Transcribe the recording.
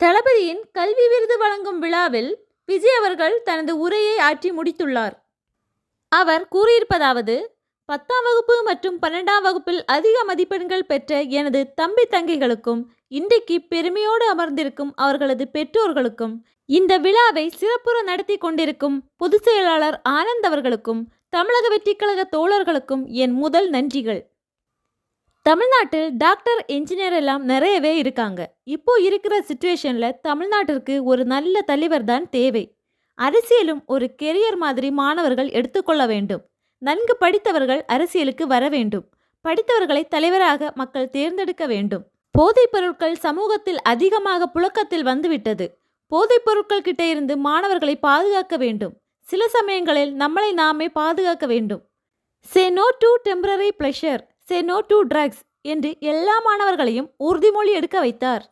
தளபதியின் கல்வி விருது வழங்கும் விழாவில் விஜய் அவர்கள் தனது உரையை ஆற்றி முடித்துள்ளார். அவர் கூறியிருப்பதாவது பத்தாம் வகுப்பு மற்றும் பன்னெண்டாம் வகுப்பில் அதிக மதிப்பெண்கள் பெற்ற எனது தம்பி தங்கைகளுக்கும் இன்றைக்கு பெருமையோடு அமர்ந்திருக்கும் அவர்களது பெற்றோர்களுக்கும் இந்த விழாவை சிறப்புற நடத்தி கொண்டிருக்கும் பொதுச் செயலாளர் ஆனந்த் அவர்களுக்கும் தமிழக வெற்றிக்கழக தோழர்களுக்கும் என் முதல் நன்றிகள். தமிழ்நாட்டில் டாக்டர் இன்ஜினியர் எல்லாம் நிறையவே இருக்காங்க. இப்போ இருக்கிற சுச்சுவேஷனில் தமிழ்நாட்டிற்கு ஒரு நல்ல தலைவர் தான் தேவை. அரசியலும் ஒரு கெரியர் மாதிரி மாணவர்கள் எடுத்துக்கொள்ள வேண்டும். நன்கு படித்தவர்கள் அரசியலுக்கு வர வேண்டும். படித்தவர்களை தலைவராக மக்கள் தேர்ந்தெடுக்க வேண்டும். போதைப் பொருட்கள் சமூகத்தில் அதிகமாக புழக்கத்தில் வந்துவிட்டது. போதைப் பொருட்கள் கிட்டே இருந்து மாணவர்களை பாதுகாக்க வேண்டும். சில சமயங்களில் நம்மளை நாமே பாதுகாக்க வேண்டும். Say no to temporary pleasure say no to drugs என்று எல்லா மாணவர்களையும் உறுதிமொழி எடுக்க வைத்தார்.